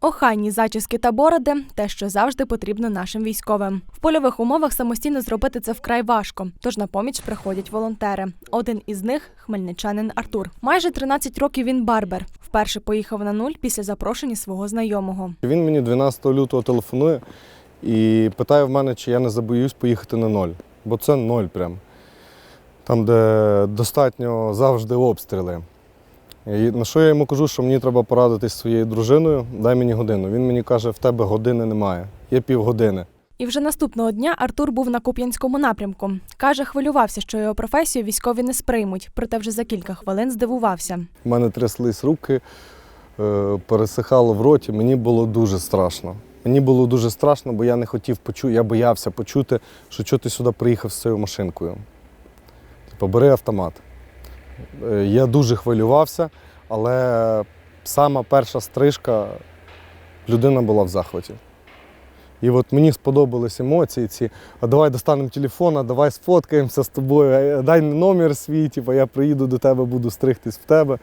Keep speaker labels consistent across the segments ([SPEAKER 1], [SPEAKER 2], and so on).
[SPEAKER 1] Охайні зачіски та бороди те, що завжди потрібно нашим військовим. В польових умовах самостійно зробити це вкрай важко, тож на поміч приходять волонтери. Один із них хмельничанин Артур. Майже 13 років він барбер. Вперше поїхав на нуль після запрошення свого знайомого.
[SPEAKER 2] Він мені 12 лютого телефонує і питає в мене, чи я не забоюсь поїхати на ноль. Бо це ноль прям. Там, де достатньо завжди обстріли. І на що я йому кажу, що мені треба порадитись зі своєю дружиною, дай мені годину. Він мені каже, в тебе години немає, є півгодини.
[SPEAKER 1] І вже наступного дня Артур був на Куп'янському напрямку. Каже, хвилювався, що його професію військові не сприймуть, проте вже за кілька хвилин здивувався.
[SPEAKER 2] У мене тряслись руки, е, пересихало в роті. Мені було дуже страшно. Мені було дуже страшно, бо я не хотів почути, я боявся почути, що чого ти сюди приїхав з цією машинкою. Типу, бери автомат. Е, Я дуже хвилювався, але сама перша стрижка, людина була в захваті. І от мені сподобались емоції ці, а давай достанемо телефон, а давай сфоткаємося з тобою, дай номер свій, типу, я приїду до тебе, буду стригтись в тебе.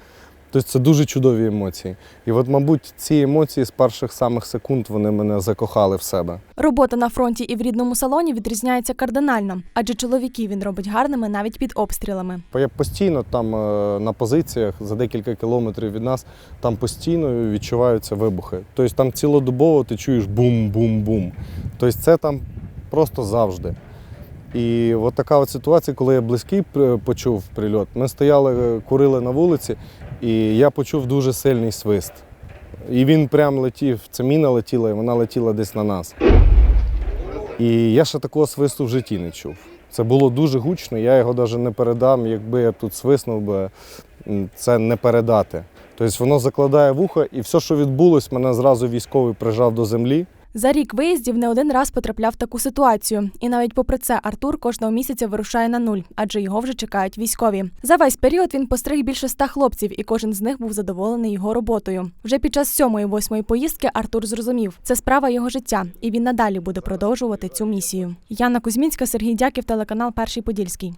[SPEAKER 2] Тобто це дуже чудові емоції. І от, мабуть, ці емоції з перших самих секунд вони мене закохали в себе.
[SPEAKER 1] Робота на фронті і в рідному салоні відрізняється кардинально, адже чоловіків він робить гарними навіть під обстрілами.
[SPEAKER 2] Я постійно там е, на позиціях за декілька кілометрів від нас, там постійно відчуваються вибухи. Тобто там цілодобово ти чуєш бум-бум-бум. Тобто це там просто завжди. І от така от ситуація, коли я близький почув прильот, ми стояли, е, курили на вулиці, і я почув дуже сильний свист. І він прям летів, це міна летіла, і вона летіла десь на нас. І я ще такого свисту в житті не чув. Це було дуже гучно, я його навіть не передам, якби я тут свиснув би, це не передати. Тобто воно закладає вуха, і все, що відбулось, мене зразу військовий прижав до землі.
[SPEAKER 1] За рік виїздів не один раз потрапляв в таку ситуацію. І навіть попри це Артур кожного місяця вирушає на нуль, адже його вже чекають військові. За весь період він постриг більше ста хлопців, і кожен з них був задоволений його роботою. Вже під час сьомої восьмої поїздки Артур зрозумів, це справа його життя, і він надалі буде продовжувати цю місію. Яна Кузьмінська, Сергій Дяків, телеканал Перший Подільський.